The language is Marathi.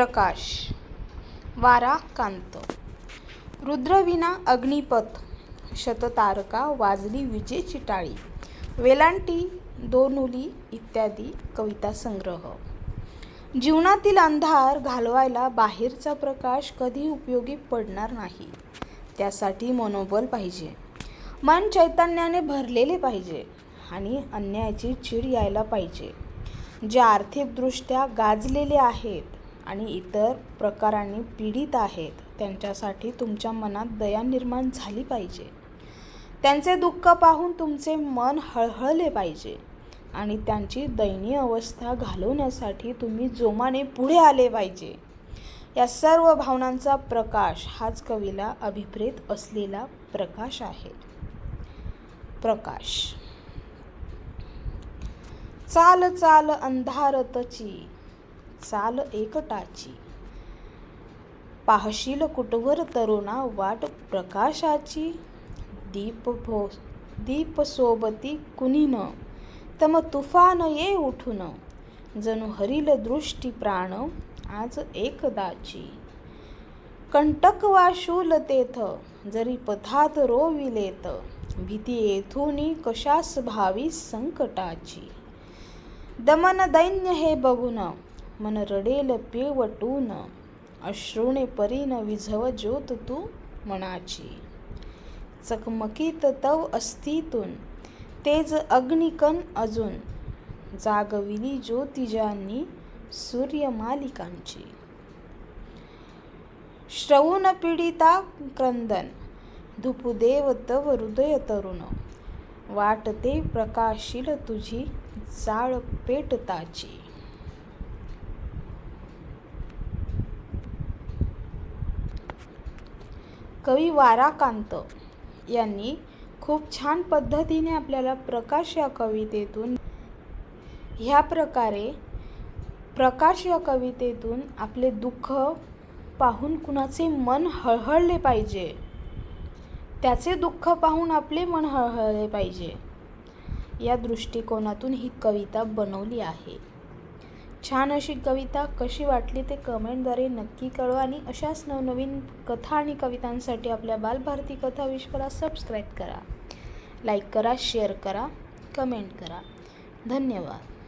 प्रकाश. वारा कांत. रुद्रविना अग्निपथ. शततारका वाजली विजेची टाळी वेलांटी दोनुली इत्यादी कविता संग्रह. जीवनातील अंधार घालवायला बाहेरचा प्रकाश कधी उपयोगी पडणार नाही. त्यासाठी मनोबल पाहिजे. मन चैतन्याने भरलेले पाहिजे आणि अन्यायाची चीड यायला पाहिजे. जे आर्थिकदृष्ट्या गाजलेले आहेत आणि इतर प्रकारांनी पीडित आहेत त्यांच्यासाठी तुमच्या मनात दया निर्माण झाली पाहिजे. त्यांचे दुःख पाहून तुमचे मन हळहळले पाहिजे आणि त्यांची दयनीय अवस्था घालवण्यासाठी तुम्ही जोमाने पुढे आले पाहिजे. या सर्व भावनांचा प्रकाश हाच कवीला अभिप्रेत असलेला प्रकाश आहे. प्रकाश. चाल चाल अंधारतची चाल एकटाची. पाहशील कुटवर तरुणा वाट प्रकाशाची. दीप भो दीप सोबती कुणीन? तम तुफान ये उठून. जणू हरिल दृष्टी प्राण आज एकदाची. कंटक वा शूल तेथ जरी पथात रोविलेत. भीती येथूनी कशास भावी संकटाची. दमन दैन्य हे बघून मन रडेल पिळवटून अश्रुणे परीन विझव ज्योत तू मनाची. चकमकीत तव अस्थितून. तेज अग्निकन अजून. जागविली ज्योतिजांनी सूर्यमालिकांची. श्रवून पीडिता क्रंदन. धुपुदेव तव हृदय तरुण. वाटते प्रकाशील तुझी जाळ पेटताची. कवी वाराकांत यांनी खूप छान पद्धतीने आपल्याला प्रकाश या कवितेतून ह्या प्रकारे प्रकाश या कवितेतून आपले दुःख पाहून कुणाचे मन हळहळले पाहिजे. त्याचे दुःख पाहून आपले मन हळहळले पाहिजे. या दृष्टिकोनातून ही कविता बनवली आहे. छान अशी कविता कशी वाटली ते कमेंटद्वारे नक्की कळवा आणि अशाच नवनवीन कथा आणि कवितांसाठी आपल्या बालभारती कथा विश्वाला सबस्क्राईब करा. लाईक करा शेअर करा कमेंट करा. धन्यवाद.